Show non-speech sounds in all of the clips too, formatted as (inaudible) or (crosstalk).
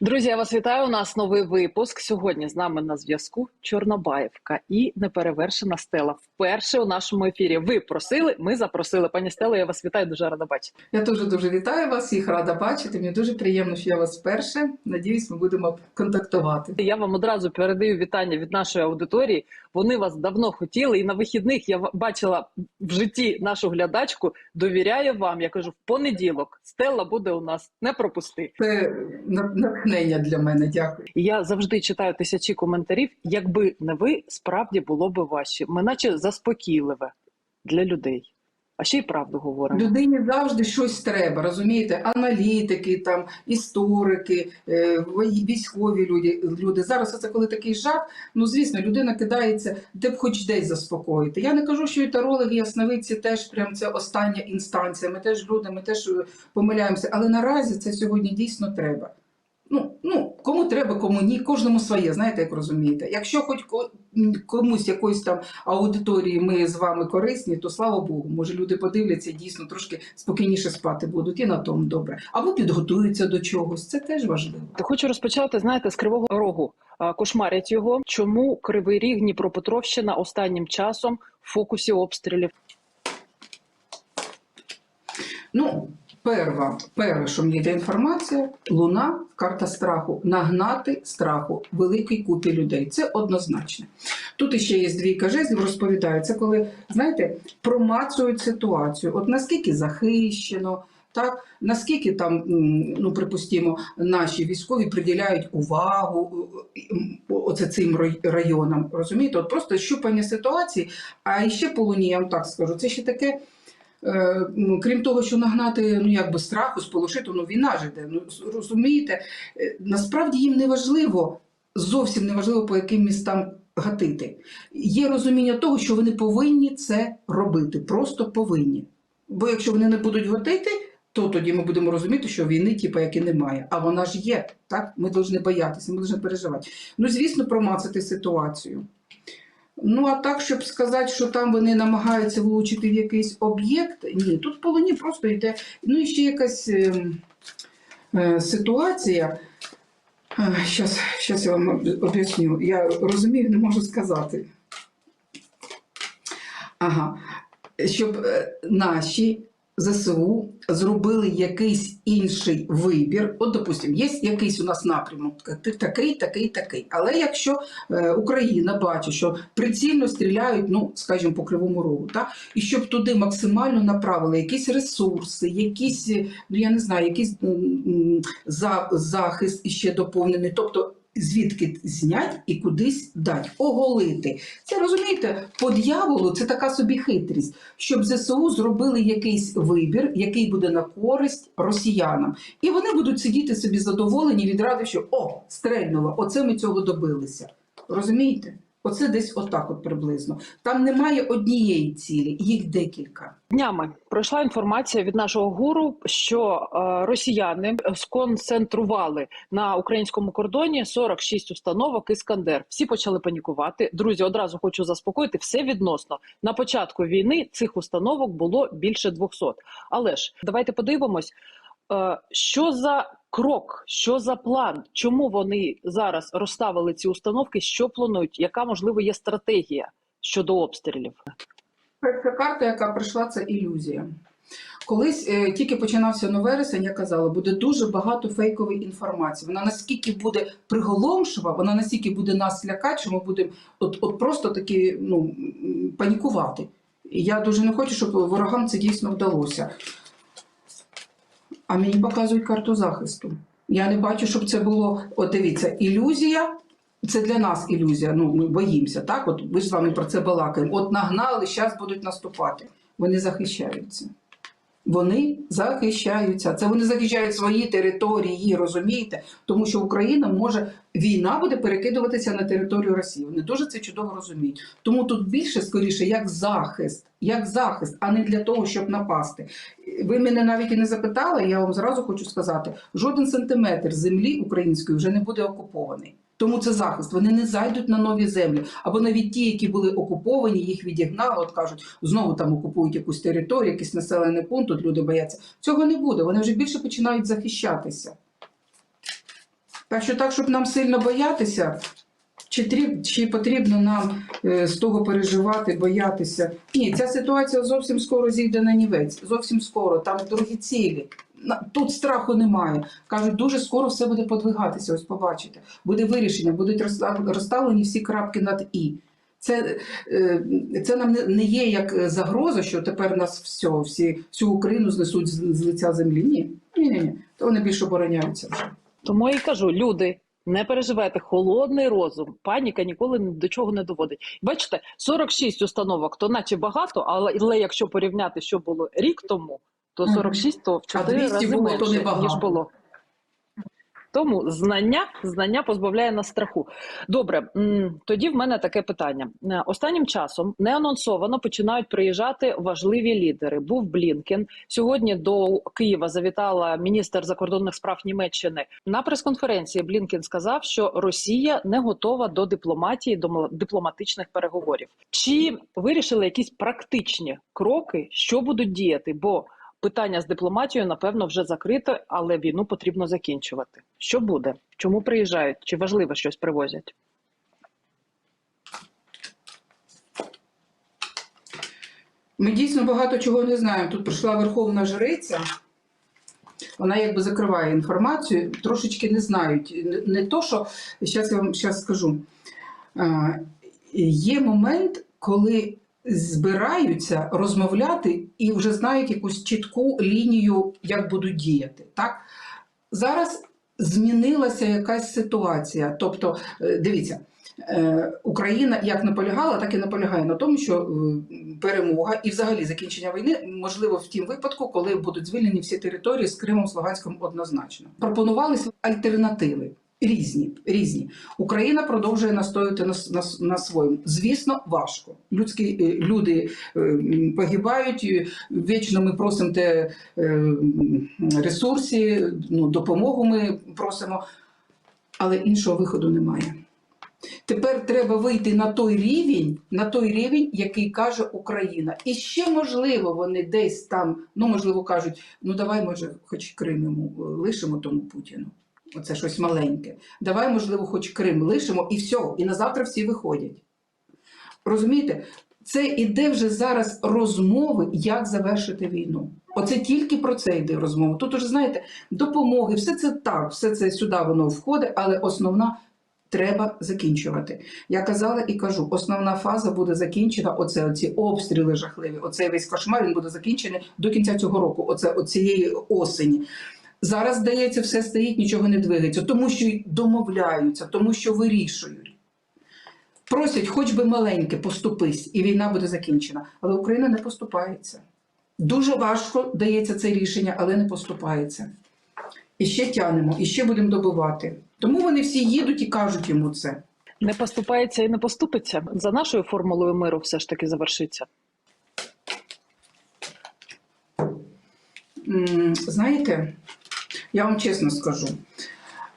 Друзі, я вас вітаю. У нас новий випуск. Сьогодні з нами на зв'язку Чорнобаївка і неперевершена Стела. Вперше у нашому ефірі. Ви просили, ми запросили. Пані Стело, я вас вітаю. Дуже рада бачити. Я дуже дуже вітаю вас, всіх рада бачити. Мені дуже приємно, що я вас вперше. Надіюсь, ми будемо контактувати. Я вам одразу передаю вітання від нашої аудиторії. Вони вас давно хотіли, і на вихідних я бачила в житті нашу глядачку. Довіряю вам. Я кажу, в понеділок Стелла буде у нас. Не пропусти. Це на- натхнення для мене. Дякую. Я завжди читаю тисячі коментарів. Якби не ви, справді було би важче. Ми наче заспокійливе для людей. А ще й правду говоримо. Людині завжди щось треба, розумієте? Аналітики, там історики, е, військові люди. люди. Зараз це коли такий жах. Ну звісно, людина кидається, де б хоч десь заспокоїти. Я не кажу, що і тарологи, і ясновидці теж прям це остання інстанція. Ми теж люди, ми теж е, помиляємося. Але наразі це сьогодні дійсно треба. Ну, ну, кому треба, кому ні, кожному своє, знаєте, як розумієте. Якщо хоч комусь якоїсь там аудиторії ми з вами корисні, то слава Богу, може люди подивляться дійсно трошки спокійніше спати будуть і на тому добре. Або підготуються до чогось. Це теж важливо. Хочу розпочати, знаєте, з Кривого Рогу. Кошмарять його. Чому Кривий Ріг, Дніпропетровщина останнім часом в фокусі обстрілів? Ну, перва, перше, що мені йде інформація, луна, карта страху, нагнати страху великій купі людей. Це однозначно. Тут іще є двійка жезлів, розповідаю. Це коли, знаєте, промацують ситуацію. От наскільки захищено, так, наскільки там, ну припустимо, наші військові приділяють увагу оце цим рай- районам. Розумієте, от просто щупання ситуації, а ще по луні, я вам так скажу, це ще таке. Е, ну, крім того, що нагнати ну якби страху, сполошити, ну війна ж іде. Ну розумієте, Е, насправді їм не важливо, зовсім не важливо, по яким містам гатити. Є розуміння того, що вони повинні це робити, просто повинні. Бо якщо вони не будуть гатити, то тоді ми будемо розуміти, що війни, типу, як і немає. А вона ж є. Так? Ми повинні боятися, ми повинні переживати. Ну, звісно, промацати ситуацію. Ну, а так, щоб сказати, що там вони намагаються влучити в якийсь об'єкт, ні, тут в полоні просто йде. Ну і ще якась е, е, ситуація. Зараз щас я вам об'ясню. Я розумію, не можу сказати. Ага. Щоб е, наші ЗСУ зробили якийсь інший вибір. От, допустимо, є якийсь у нас напрямок, такий, такий, такий. Але якщо е, Україна бачить, що прицільно стріляють, ну скажімо, по кривому рогу, та і щоб туди максимально направили якісь ресурси, якісь, е, ну я не знаю, якийсь захист іще доповнений, тобто. Звідки знять і кудись дать, оголити. Це розумієте, по дьяволу це така собі хитрість, щоб ЗСУ зробили якийсь вибір, який буде на користь росіянам. І вони будуть сидіти собі задоволені від ради, що о, стрельнуло, оце ми цього добилися. Розумієте? Оце десь отак, от приблизно. Там немає однієї цілі, їх декілька. Днями пройшла інформація від нашого гуру, що е, росіяни сконцентрували на українському кордоні 46 установок Іскандер. Всі почали панікувати. Друзі, одразу хочу заспокоїти все відносно. На початку війни цих установок було більше 200. Але ж давайте подивимось, що за крок, що за план, чому вони зараз розставили ці установки, що планують, яка можливо є стратегія щодо обстрілів. Перша карта, яка прийшла, це ілюзія. Колись е, тільки починався вересень, я казала, буде дуже багато фейкової інформації. Вона наскільки буде приголомшива, вона настільки буде нас лякати, що ми будемо от, от просто таки ну, панікувати. І я дуже не хочу, щоб ворогам це дійсно вдалося. А мені показують карту захисту. Я не бачу, щоб це було. От дивіться, ілюзія. Це для нас ілюзія. Ну, ми боїмося, так? От ми ж з вами про це балакаємо. От нагнали, зараз будуть наступати. Вони захищаються. Вони захищаються. Це вони захищають свої території, розумієте? Тому що Україна може війна буде перекидуватися на територію Росії. Вони дуже це чудово розуміють. Тому тут більше скоріше як захист, як захист, а не для того, щоб напасти. Ви мене навіть і не запитали. Я вам зразу хочу сказати: жоден сантиметр землі української вже не буде окупований. Тому це захист. Вони не зайдуть на нові землі. Або навіть ті, які були окуповані, їх відігнали, от кажуть, знову там окупують якусь територію, якийсь населений пункт, тут люди бояться. Цього не буде. Вони вже більше починають захищатися. Так що так, щоб нам сильно боятися, чи, чи потрібно нам е, з того переживати, боятися? Ні, ця ситуація зовсім скоро зійде на нівець. Зовсім скоро, там другі цілі. Тут страху немає. Кажуть, дуже скоро все буде подвигатися. Ось побачите. Буде вирішення, будуть розстав- розставлені всі крапки над і. Це, е, це нам не- є як загроза, що тепер нас все, всі, всю Україну знесуть з, лиця землі. Ні, ні, ні, ні. То вони більше обороняються вже. Тому і кажу, люди. Не переживайте, холодний розум, паніка ніколи ні до чого не доводить. Бачите, 46 установок, то наче багато, але, але якщо порівняти, що було рік тому, то Мгм. 46 то в 4 рази було, то менше, небагато. ніж було. Тому знання, знання позбавляє нас страху. Добре, тоді в мене таке питання. Е, Останнім часом неанонсовано починають приїжджати важливі лідери. Був Блінкен. Сьогодні до Києва завітала міністр закордонних справ Німеччини. На прес-конференції Блінкен сказав, що Росія не готова до дипломатії, до дипломатичних переговорів. Чи вирішили якісь практичні кроки, що будуть діяти? Бо Питання з дипломатією, напевно, вже закрите, але війну потрібно закінчувати. Що буде? Чому приїжджають? Чи важливо щось привозять? Ми дійсно багато чого не знаємо. Тут прийшла Верховна Жриця, вона якби закриває інформацію, трошечки не знають. Не, то, що зараз я вам щас скажу. Є момент, коли збираються розмовляти і вже знають якусь чітку лінію, як будуть діяти. Так? Зараз змінилася якась ситуація. Тобто, е, дивіться. Е, Україна як наполягала, так і наполягає на тому, що е, перемога і взагалі закінчення війни можливо в тім випадку, коли будуть звільнені всі території з Кримом з Луганськом однозначно. Пропонувалися альтернативи. Різні, різні. Україна продовжує настояти на, на, на своєму. Звісно, важко. Людські е, люди е, погибають. Вічно ми просимо те е, ресурси, ну, допомогу ми просимо, але іншого виходу немає. Тепер треба вийти на той рівень, на той рівень, який каже Україна. І ще можливо, вони десь там, ну можливо, кажуть, ну давай, може, хоч Крим йому лишимо тому Путіну. Оце щось маленьке. Давай, можливо, хоч Крим лишимо, і все, і на завтра всі виходять. Розумієте? Це іде вже зараз розмови, як завершити війну. Оце тільки про це йде розмова. Тут уже знаєте, допомоги, все це так, все це сюди воно входить, але основна треба закінчувати. Я казала і кажу, основна фаза буде закінчена. Оце оці обстріли жахливі. Оцей весь кошмар він буде закінчений до кінця цього року. Оце оцієї осені. Зараз здається, все стоїть, нічого не двигається, тому що домовляються, тому що вирішують. Просять, хоч би маленьке, поступись, і війна буде закінчена. Але Україна не поступається. Дуже важко дається це рішення, але не поступається. І ще тянемо, і ще будемо добивати. Тому вони всі їдуть і кажуть йому це. Не поступається і не поступиться. За нашою формулою миру все ж таки завершиться. Знаєте, я вам чесно скажу,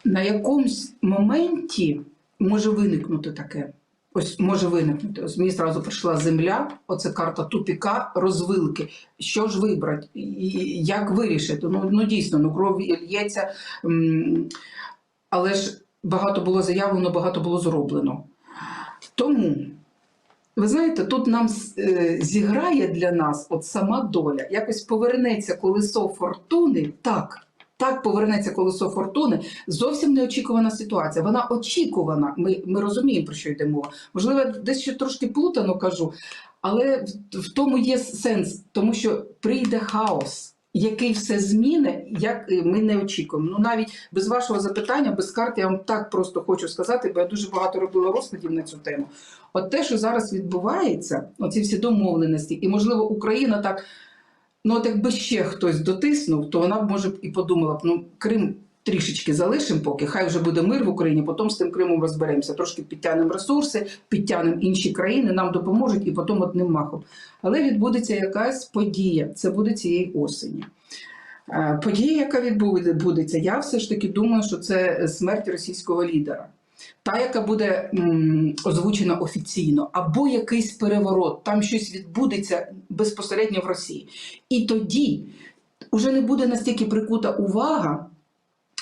на якомусь моменті може виникнути таке. Ось може виникнути. Ось мені зразу прийшла земля, оце карта тупіка, розвилки. Що ж вибрати? Як вирішити? Ну, ну дійсно, ну кров лється. Але ж багато було заявлено, багато було зроблено. Тому, ви знаєте, тут нам е, зіграє для нас от сама доля. Якось повернеться колесо фортуни. Так, так повернеться колесо фортуни. Зовсім неочікувана ситуація. Вона очікувана. Ми, ми розуміємо, про що йде мова. Можливо, десь ще трошки плутано кажу, але в, в тому є сенс, тому що прийде хаос. Який все зміни, як ми не очікуємо. Ну навіть без вашого запитання, без карт, я вам так просто хочу сказати, бо я дуже багато робила розкладів на цю тему. От те, що зараз відбувається, оці всі домовленості, і можливо Україна так, ну от якби ще хтось дотиснув, то вона б може і подумала б, ну Крим трішечки залишимо поки, хай вже буде мир в Україні, потім з тим Кримом розберемося. Трошки підтягнемо ресурси, підтягнемо інші країни, нам допоможуть і потім одним махом. Але відбудеться якась подія, це буде цієї осені. Е, Подія, яка відбудеться, я все ж таки думаю, що це смерть російського лідера. Та, яка буде озвучена офіційно, або якийсь переворот, там щось відбудеться безпосередньо в Росії. І тоді вже не буде настільки прикута увага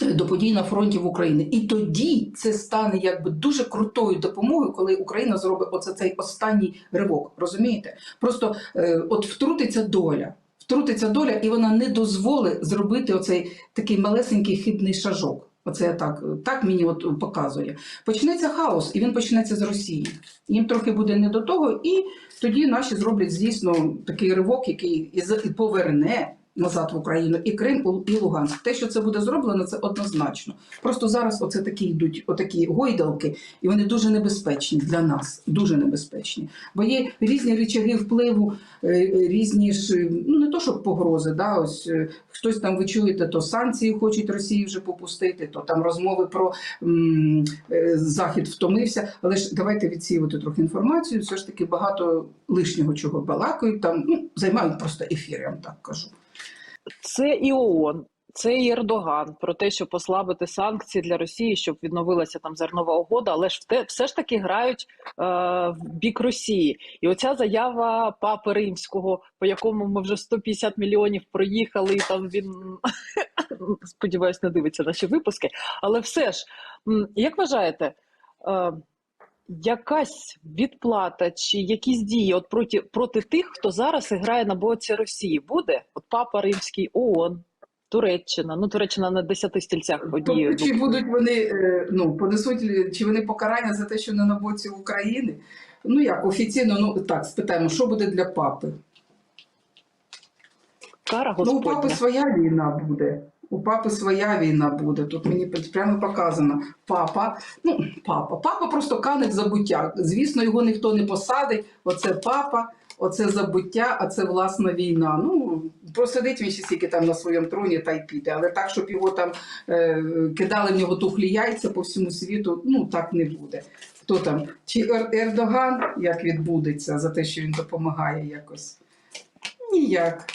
до подій на фронті в Україні. І тоді це стане якби дуже крутою допомогою, коли Україна зробить оце цей останній ривок. Розумієте? Просто е, от втрутиться доля. Втрутиться доля, і вона не дозволить зробити оцей такий малесенький хибний шажок. Оце так, так мені от показує. Почнеться хаос, і він почнеться з Росії. Їм трохи буде не до того, і тоді наші зроблять звісно, такий ривок, який і поверне назад в Україну і Крим, і Луганськ. Те, що це буде зроблено, це однозначно. Просто зараз оце такі йдуть отакі гойдалки, і вони дуже небезпечні для нас. Дуже небезпечні. Бо є різні речаги впливу, е, різні ж е, ну не то, щоб погрози. Да, ось е, хтось там ви чуєте, то санкції хочуть Росії вже попустити, то там розмови про м, захід втомився. Але ж давайте відсіювати трохи інформацію. Все ж таки багато лишнього чого балакають там. Ну займають просто ефір, я вам так кажу. Це і ООН, це і Ердоган про те, щоб послабити санкції для Росії, щоб відновилася там зернова угода, але ж те, все ж таки грають е, в бік Росії. І оця заява папи римського, по якому ми вже 150 мільйонів проїхали, і там він (laughs) сподіваюсь, не дивиться наші випуски. Але все ж, як вважаєте? Е, Якась відплата чи якісь дії от проти проти тих, хто зараз грає на боці Росії, буде? От Папа Римський, ООН, Туреччина. Ну Туреччина на десяти стільцях однією. Тобто, чи будуть вони е, ну понесуть чи вони покарання за те, що не на боці України? Ну як офіційно, ну так спитаємо, що буде для папи? Кара Ну, у папи своя війна буде. У папи своя війна буде. Тут мені прямо показано. Папа, ну папа, папа просто кане в забуття. Звісно, його ніхто не посадить. Оце папа, оце забуття, а це власна війна. Ну просидить він ще стільки там на своєму троні та й піде. Але так, щоб його там е, кидали в нього тухлі яйця по всьому світу, ну так не буде. Хто там? Чи Ер- Ердоган як відбудеться за те, що він допомагає якось? Ніяк.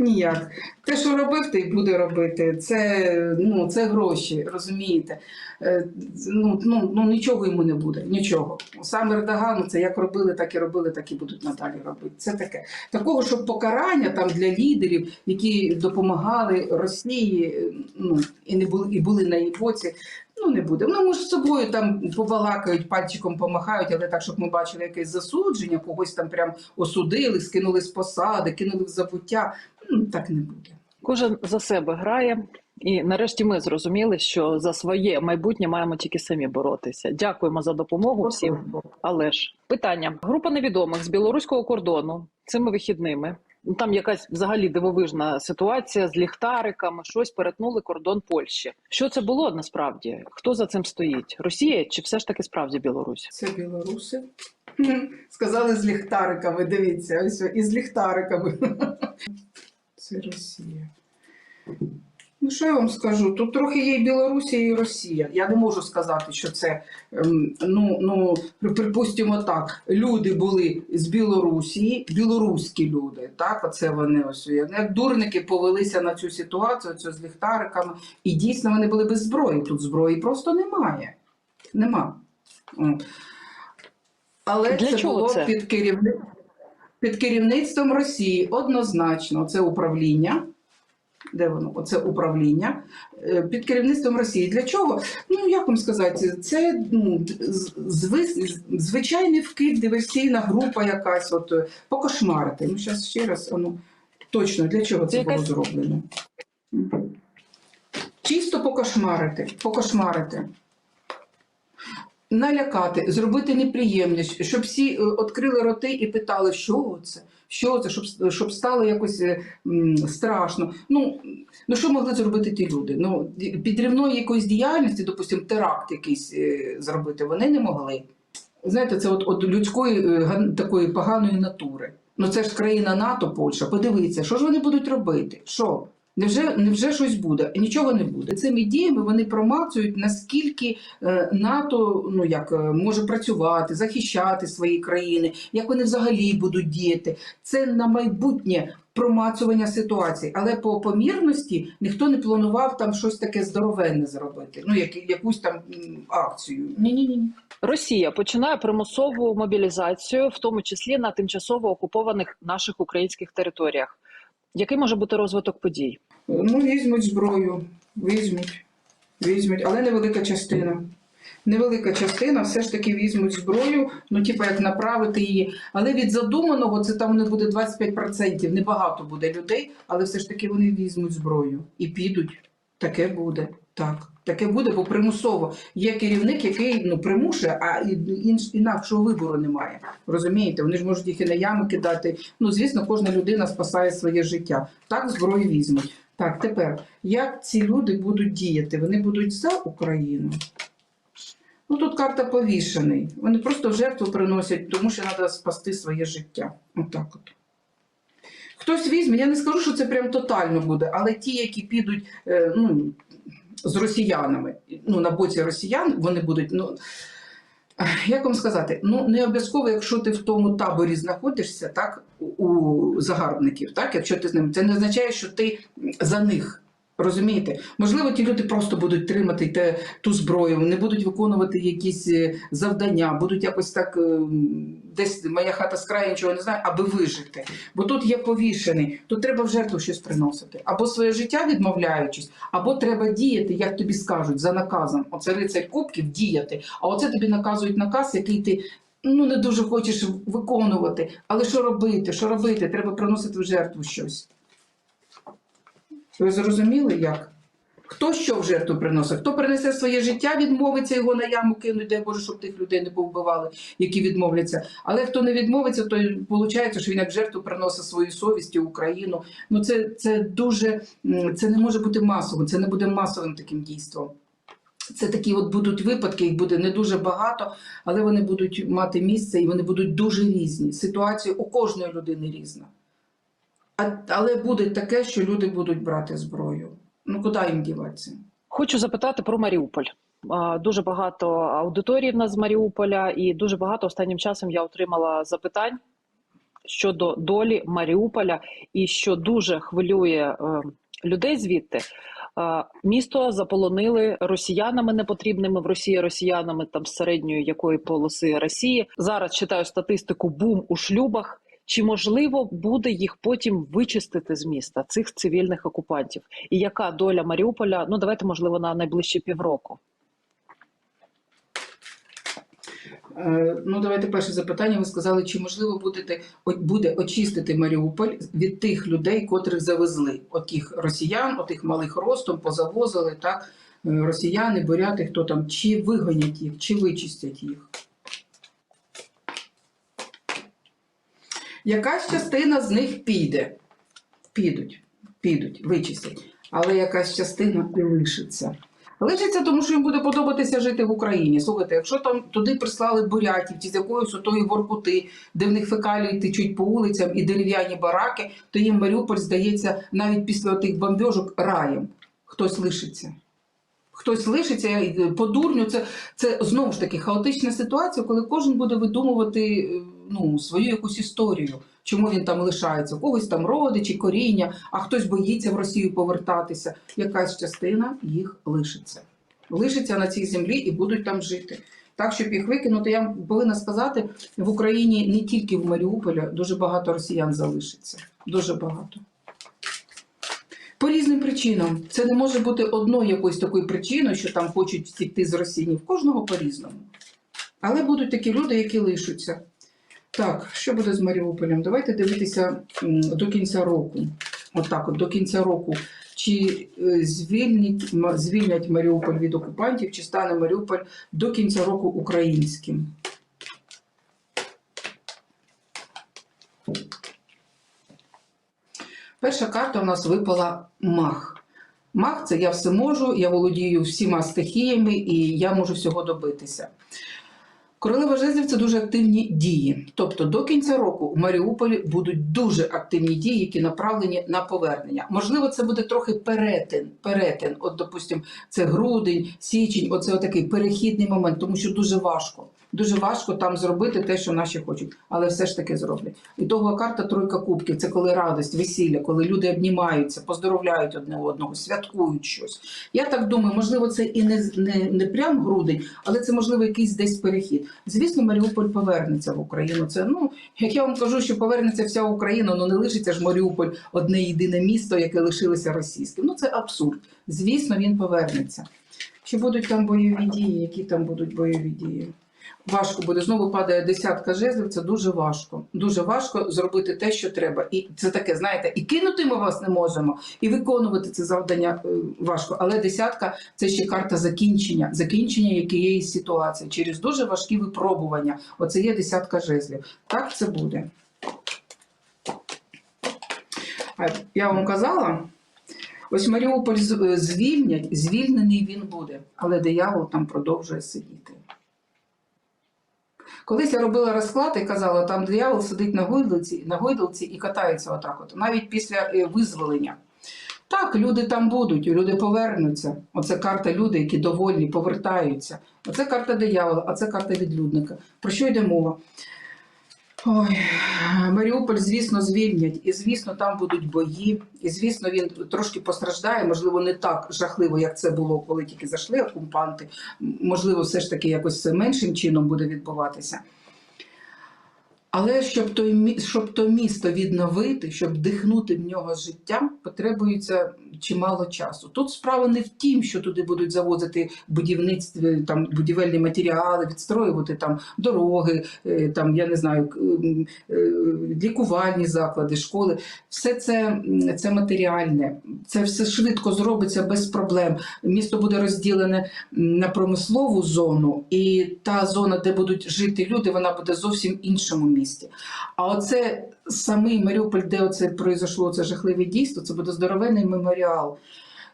Ніяк. Те, що робив, ти буде робити. Це, ну, це гроші, розумієте? Е, Ну, ну, ну, нічого йому не буде. Нічого. Сам Ердогану це як робили, так і робили, так і будуть надалі робити. Це таке. Такого, щоб покарання там для лідерів, які допомагали Росії, ну, і не були, і були на її боці. Ну, не буде. Ну, може, з собою там побалакають, пальчиком помахають, але так, щоб ми бачили якесь засудження, когось там прям осудили, скинули з посади, кинули в забуття. Так не буде. Кожен за себе грає. І нарешті ми зрозуміли, що за своє майбутнє маємо тільки самі боротися. Дякуємо за допомогу всім. Але ж питання: група невідомих з білоруського кордону цими вихідними. ну, Там якась взагалі дивовижна ситуація з ліхтариками, щось перетнули кордон Польщі. Що це було насправді? Хто за цим стоїть? Росія чи все ж таки справді Білорусь? Це білоруси. Сказали з ліхтариками. Дивіться, ось із ліхтариками. Це Росія. Ну, що я вам скажу? Тут трохи є і Білорусі, і Росія. Я не можу сказати, що це, ем, ну, ну, припустимо так, люди були з Білорусі, білоруські люди, так, оце вони ось, як дурники повелися на цю ситуацію, це з ліхтариками, і дійсно вони були без зброї. Тут зброї просто немає. Нема. Але Для це чого було це? під керівник. Під керівництвом Росії однозначно це управління. Де воно? Оце управління е, під керівництвом Росії. Для чого? Ну як вам сказати, це ну, зви- звичайний вкид, диверсійна група якась, от покошмарити. Ну, зараз ще раз, ну, точно для чого Це було зроблено? Чисто покошмарити, покошмарити. Налякати, зробити неприємність, щоб всі е, відкрили роти і питали, що це, що це, щоб, щоб стало якось е, страшно. Ну, ну що могли зробити ті люди? Ну, підривної якоїсь діяльності, допустимо, теракт якийсь е, зробити, вони не могли. Знаєте, це от, от людської е, такої поганої натури. Ну це ж країна НАТО, Польща. Подивіться, що ж вони будуть робити? Що? Невже, невже щось буде? Нічого не буде. Цими діями вони промацують, наскільки е, НАТО ну як е, може працювати, захищати свої країни, як вони взагалі будуть діяти. Це на майбутнє промацування ситуації. Але по помірності ніхто не планував там щось таке здоровенне зробити. Ну як, якусь там акцію. Ні, ні, ні. Росія починає примусову мобілізацію, в тому числі на тимчасово окупованих наших українських територіях. Який може бути розвиток подій? Ну, візьмуть зброю, візьмуть. Візьмуть, але невелика частина. Невелика частина все ж таки візьмуть зброю, ну типу як направити її. Але від задуманого це там не буде 25%, небагато буде людей, але все ж таки вони візьмуть зброю і підуть. Таке буде. Так, таке буде, бо примусово є керівник, який ну примушує, а інакшого вибору немає. Розумієте? Вони ж можуть їх і на ями кидати. Ну, звісно, кожна людина спасає своє життя. Так зброю візьмуть. Так, тепер як ці люди будуть діяти? Вони будуть за Україну. Ну тут карта повішений. Вони просто в жертву приносять, тому що треба спасти своє життя. Отак от. Хтось візьме, я не скажу, що це прям тотально буде, але ті, які підуть е, ну, з росіянами, ну, на боці росіян, вони будуть. Ну, як вам сказати, ну не обов'язково, якщо ти в тому таборі знаходишся, так, у- загарбників, так, якщо ти з ними, це не означає, що ти за них. Розумієте? Можливо, ті люди просто будуть тримати те, ту зброю, не будуть виконувати якісь е, завдання, будуть якось так е, десь моя хата з краю, нічого не знаю, аби вижити. Бо тут є повішений, тут треба в жертву щось приносити. Або своє життя відмовляючись, або треба діяти, як тобі скажуть, за наказом. Оце рицарь кубків діяти. А оце тобі наказують наказ, який ти. Ну, не дуже хочеш виконувати. Але що робити? Що робити? Треба приносити в жертву щось. Ви зрозуміли як? Хто що в жертву приносить? Хто принесе своє життя, відмовиться його на яму кинуть, дай Боже, щоб тих людей не повбивали, які відмовляться. Але хто не відмовиться, то виходить, що він як жертву приносить свою совість Україну. Ну це, це дуже це не може бути масово, це не буде масовим таким дійством. Це такі от будуть випадки, їх буде не дуже багато, але вони будуть мати місце і вони будуть дуже різні. Ситуація у кожної людини різна. А, але буде таке, що люди будуть брати зброю. Ну куди їм діватися? Хочу запитати про Маріуполь. Дуже багато аудиторії в нас з Маріуполя, і дуже багато останнім часом я отримала запитань щодо долі Маріуполя, і що дуже хвилює е, людей звідти. Е, Місто заполонили росіянами непотрібними в Росії, росіянами там з середньої якої полоси Росії. Зараз читаю статистику бум у шлюбах. Чи можливо буде їх потім вичистити з міста цих цивільних окупантів? І яка доля Маріуполя? Ну давайте можливо на найближчі півроку. Е, Ну, давайте перше запитання. Ви сказали, чи можливо будете, буде очистити Маріуполь від тих людей, котрих завезли? Отих росіян, отих малих ростом позавозили, так? Е, Росіяни, буряти, хто там, чи вигонять їх, чи вичистять їх? Якась частина з них піде. Підуть, підуть, вичистять. Але якась частина і лишиться. Лишиться, тому що їм буде подобатися жити в Україні. Слухайте, якщо там туди прислали бурятів чи з якоїсь отої воркути, де в них фекалії течуть по вулицям і дерев'яні бараки, то їм Маріуполь здається навіть після тих бомбьожок раєм. Хтось лишиться. Хтось лишиться по дурню. Це, це знову ж таки хаотична ситуація, коли кожен буде видумувати е, ну, свою якусь історію, чому він там лишається. У когось там родичі, коріння, а хтось боїться в Росію повертатися. Якась частина їх лишиться. Лишиться на цій землі і будуть там жити. Так, щоб їх викинути, я повинна сказати, в Україні не тільки в Маріуполі дуже багато росіян залишиться. Дуже багато. По різним причинам. Це не може бути одною якоюсь такою причиною, що там хочуть втікти з Росії. В кожного по-різному. Але будуть такі люди, які лишаться. Так, що буде з Маріуполем? Давайте дивитися до кінця року. Отак, от, до кінця року. Чи е, звільнять, звільнять Маріуполь від окупантів, чи стане Маріуполь до кінця року українським? Перша карта у нас випала мах. Мах це я все можу, я володію всіма стихіями і я можу всього добитися. Королева жезлів це дуже активні дії. Тобто до кінця року в Маріуполі будуть дуже активні дії, які направлені на повернення. Можливо, це буде трохи перетин. перетин. От, допустимо, це грудень, січень, оце такий перехідний момент, тому що дуже важко. Дуже важко там зробити те, що наші хочуть, але все ж таки зроблять. І того карта тройка кубків це коли радість, весілля, коли люди обнімаються, поздоровляють одне одного, святкують щось. Я так думаю, можливо, це і не, не, не прям грудень, але це можливо якийсь десь перехід. Звісно, Маріуполь повернеться в Україну. Це ну як я вам кажу, що повернеться вся Україна, ну не лишиться ж Маріуполь одне єдине місто, яке лишилося російським. Ну це абсурд. Звісно, він повернеться. Чи будуть там бойові дії? Які там будуть бойові дії? Важко буде. Знову падає десятка жезлів. Це дуже важко. Дуже важко зробити те, що треба. І це таке, знаєте, і кинути ми вас не можемо, і виконувати це завдання е, важко. Але десятка це ще карта закінчення, закінчення якієї ситуації через дуже важкі випробування. Оце є десятка жезлів. Так це буде. Я вам казала. Ось Маріуполь е, звільнять, звільнений він буде, але диявол там продовжує сидіти. Колись я робила розклад і казала, там диявол сидить на гойдалці, на гойдалці і катається отак, от, навіть після е, визволення. Так, люди там будуть, люди повернуться. Оце карта люди, які довольні, повертаються. Оце карта диявола, а це карта відлюдника. Про що йде мова? Ой, Маріуполь, звісно, звільнять, і звісно, там будуть бої. І звісно, він трошки постраждає, можливо, не так жахливо, як це було, коли тільки зайшли окупанти. Можливо, все ж таки якось це меншим чином буде відбуватися. Але щоб то, щоб то місто відновити, щоб вдихнути в нього життя, потребується чимало часу. Тут справа не в тім, що туди будуть завозити будівництві, там будівельні матеріали, відстроювати там дороги, е, там я не знаю, е, лікувальні заклади, школи. Все це, це матеріальне, це все швидко зробиться без проблем. Місто буде розділене на промислову зону, і та зона, де будуть жити люди, вона буде зовсім іншому місті. А оце самий Маріуполь, де оце произошло це жахливе дійство, це буде здоровенний меморіал.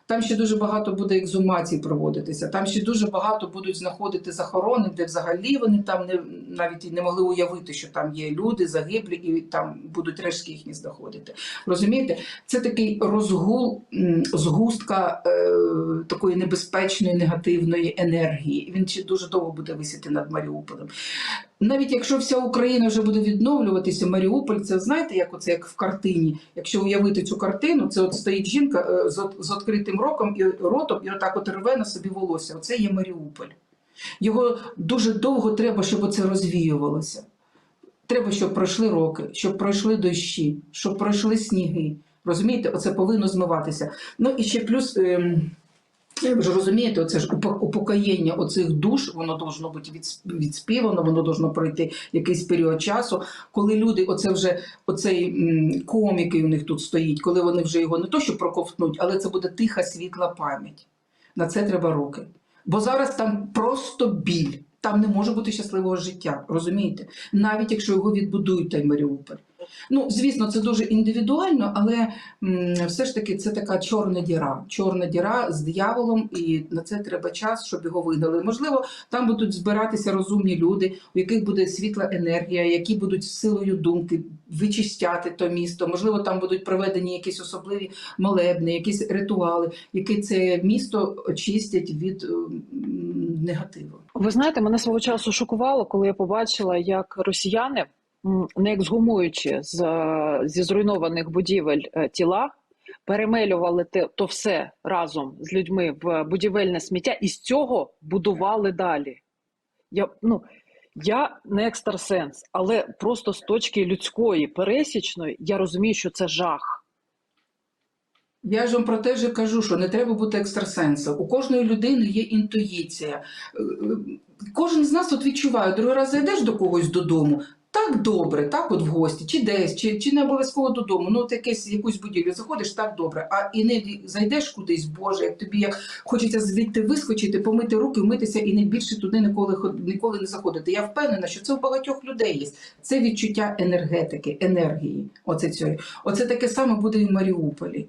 Там ще дуже багато буде екзумацій проводитися. Там ще дуже багато будуть знаходити захорони, де взагалі вони там не навіть не могли уявити, що там є люди, загиблі, і там будуть рештки їхні знаходити. Розумієте, це такий розгул, згустка е, такої небезпечної негативної енергії. Він ще дуже довго буде висіти над Маріуполем. Навіть якщо вся Україна вже буде відновлюватися, Маріуполь, це знаєте, як оце як в картині. Якщо уявити цю картину, це от стоїть жінка е, з, з відкритим роком і ротом, і отак от рве на собі волосся. Оце є Маріуполь. Його дуже довго треба, щоб оце розвіювалося. Треба, щоб пройшли роки, щоб пройшли дощі, щоб пройшли сніги. Розумієте, оце повинно змиватися. Ну і ще плюс. ем, ви ж розумієте, оце ж упо- упокоєння оцих душ, воно должно бути відс- відспівано, воно должно пройти якийсь період часу, коли люди, оце вже оцей ком, який у них тут стоїть, коли вони вже його не то, що проковтнуть, але це буде тиха світла пам'ять. На це треба роки. Бо зараз там просто біль. Там не може бути щасливого життя, розумієте? Навіть якщо його відбудують той Маріуполь. Ну, звісно, це дуже індивідуально, але все ж таки це така чорна діра. Чорна діра з дияволом, і на це треба час, щоб його вигнали. Можливо, там будуть збиратися розумні люди, у яких буде світла енергія, які будуть силою думки вичистяти то місто. Можливо, там будуть проведені якісь особливі молебни, якісь ритуали, які це місто очистять від ем, негативу. Ви знаєте, мене свого часу шокувало, коли я побачила, як росіяни, не ексгумуючи з, е, зі зруйнованих будівель е, тіла, перемелювали те, то все разом з людьми в будівельне сміття і з цього будували далі. Я, ну, я не екстрасенс, але просто з точки людської, пересічної, я розумію, що це жах. Я ж вам про те ж кажу, що не треба бути екстрасенсом. У кожної людини є інтуїція. Е, Кожен з нас от відчуває, другий раз зайдеш до когось додому. Так добре, так от в гості, чи десь, чи, чи не обов'язково додому. Ну, от якесь якусь будівлю заходиш, так добре. А і не зайдеш кудись, Боже, як тобі як хочеться звідти вискочити, помити руки, вмитися і не більше туди ніколи ніколи не заходити. Я впевнена, що це у багатьох людей є. Це відчуття енергетики, енергії. Оце цього. Оце таке саме буде і в Маріуполі.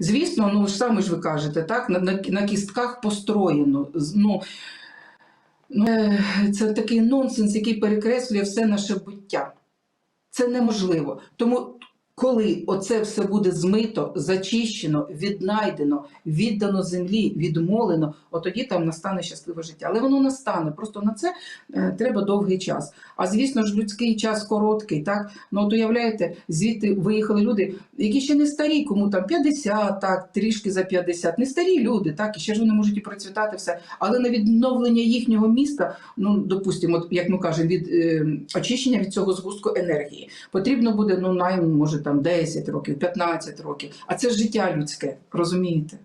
Звісно, ну ж саме ж ви кажете, так, на, на, на кістках построєно. Ну, це такий нонсенс, який перекреслює все наше буття. Це неможливо. Тому, коли оце все буде змито, зачищено, віднайдено, віддано землі, відмолено, тоді там настане щасливе життя. Але воно настане. Просто на це е, треба довгий час. А звісно ж, людський час короткий. Так? Ну, от уявляєте, звідти виїхали люди, які ще не старі, кому там 50, так, трішки за 50, не старі люди, так, і ще ж вони можуть і процвітати все. Але на відновлення їхнього міста, ну, допустимо, як ми кажемо, від е, очищення від цього згустку енергії, потрібно буде, ну, найм, може, там 10 років, 15 років. А це ж життя людське, розумієте?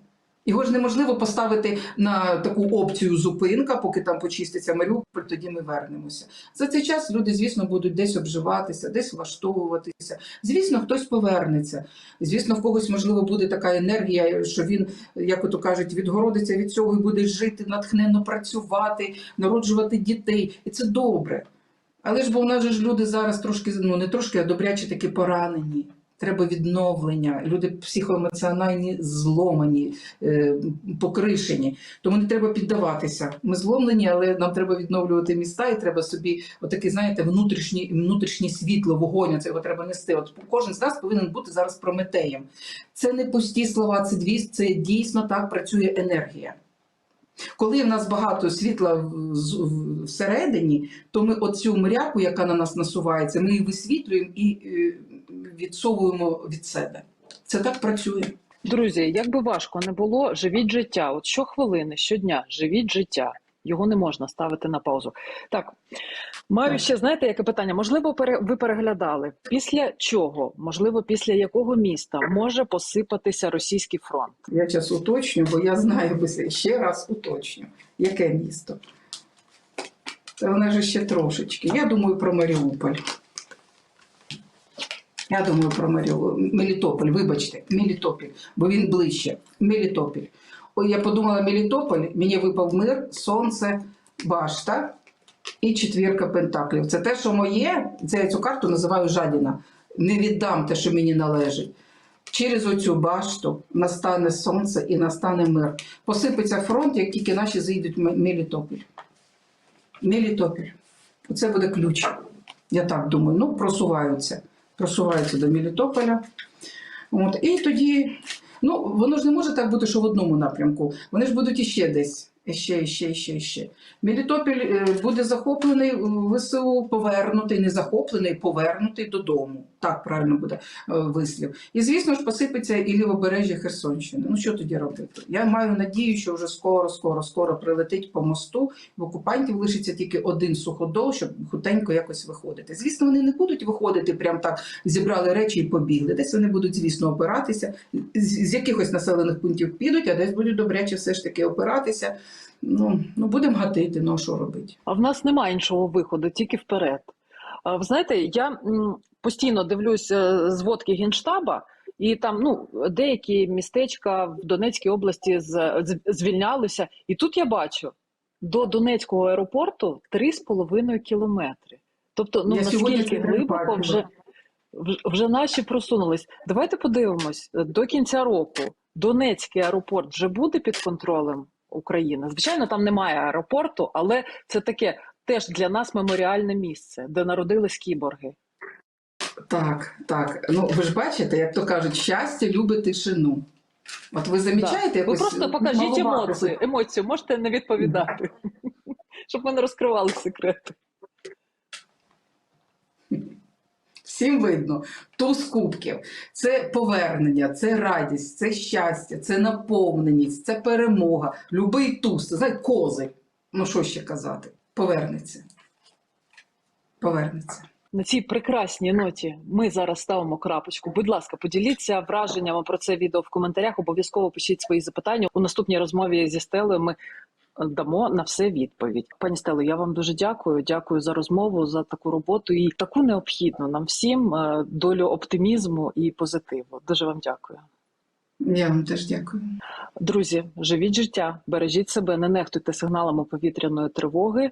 Його ж неможливо поставити на таку опцію зупинка, поки там почиститься Маріуполь, тоді ми вернемося. За цей час люди, звісно, будуть десь обживатися, десь влаштовуватися. Звісно, хтось повернеться. Звісно, в когось можливо буде така енергія, що він, як ото кажуть, відгородиться від цього і буде жити, натхненно працювати, народжувати дітей. І це добре. Але ж бо у нас же ж люди зараз трошки, ну не трошки, а добряче таки поранені. Треба відновлення. Люди психоемоціональні зломані, е, покришені. Тому не треба піддаватися. Ми зломлені, але нам треба відновлювати міста, і треба собі отакий, знаєте, внутрішнє, внутрішнє світло, вогонь. Це його треба нести. От кожен з нас повинен бути зараз прометеєм. Це не пусті слова, це дві, це дійсно так працює енергія. Коли в нас багато світла всередині, то ми оцю мряку, яка на нас насувається, ми її висвітлюємо і е, відсовуємо від себе. Це так працює. Друзі, як би важко не було, живіть життя. От щохвилини, щодня живіть життя. Його не можна ставити на паузу. Так, маю Так. ще, знаєте, яке питання? Можливо, ви переглядали, після чого, можливо, після якого міста може посипатися російський фронт? Я зараз уточню, бо я знаю, ще раз уточню. Яке місто? Та вона ж ще трошечки. Я думаю про Маріуполь. Я думаю про. Мелітополь, вибачте, Мелітополь, бо він ближче. Мелітополь. Ой, я подумала Мелітополь, мені випав мир, сонце, башта і четвірка пентаклів. Це те, що моє, це я цю карту називаю жадіна. Не віддам те, що мені належить. Через оцю башту настане сонце і настане мир. Посипеться фронт, як тільки наші зайдуть в М- Мелітополь. Мелітополь. Оце буде ключ. Я так думаю. Ну, просуваються. Просуваються до Мілітополя. От. І тоді, ну, воно ж не може так бути, що в одному напрямку. Вони ж будуть іще десь. Іще, іще, іще, іще. Мелітопіль е, буде захоплений ВСУ, повернутий, не захоплений, повернутий додому. Так правильно буде е, вислів. І звісно ж посипеться і лівобережжя Херсонщини. Ну що тоді робити? Я маю надію, що вже скоро, скоро, скоро прилетить по мосту. В окупантів лишиться тільки один суходол, щоб хутенько якось виходити. Звісно, вони не будуть виходити прям так, зібрали речі і побігли. Десь вони будуть, звісно, опиратися. З, якихось населених пунктів підуть, а десь будуть добряче все ж таки опиратися. Ну, ну будемо гатити, ну що робити? А в нас немає іншого виходу, тільки вперед. Ви знаєте, я постійно дивлюсь е, зводки Генштаба, і там ну, деякі містечка в Донецькій області звільнялися. І тут я бачу до Донецького аеропорту 3,5 кілометри. Тобто, ну Я наскільки глибоко вже, вже- вже наші просунулись. Давайте подивимось е, до кінця року. Донецький аеропорт вже буде під контролем України. Звичайно, там немає аеропорту, але це таке теж для нас меморіальне місце, де народились кіборги. Так, так. Ну ви ж бачите, як то кажуть, щастя любить тишину. От ви замічаєте Ви якось просто покажіть емоції. Емоцію можете не відповідати, (laughs) щоб ми не розкривали секрети. Всім видно, туз кубків це повернення, це радість, це щастя, це наповненість, це перемога. Любий туз, це козир. Ну що ще казати? Повернеться. Повернеться. На цій прекрасній ноті ми зараз ставимо крапочку. Будь ласка, поділіться враженнями про це відео в коментарях. Обов'язково пишіть свої запитання. У наступній розмові зі Стелею ми дамо на все відповідь. Пані Стело, я вам дуже дякую. Дякую за розмову, за таку роботу і таку необхідну нам всім е, долю оптимізму і позитиву. Дуже вам дякую. Я вам теж дякую. Друзі, живіть життя, бережіть себе, не нехтуйте сигналами повітряної тривоги.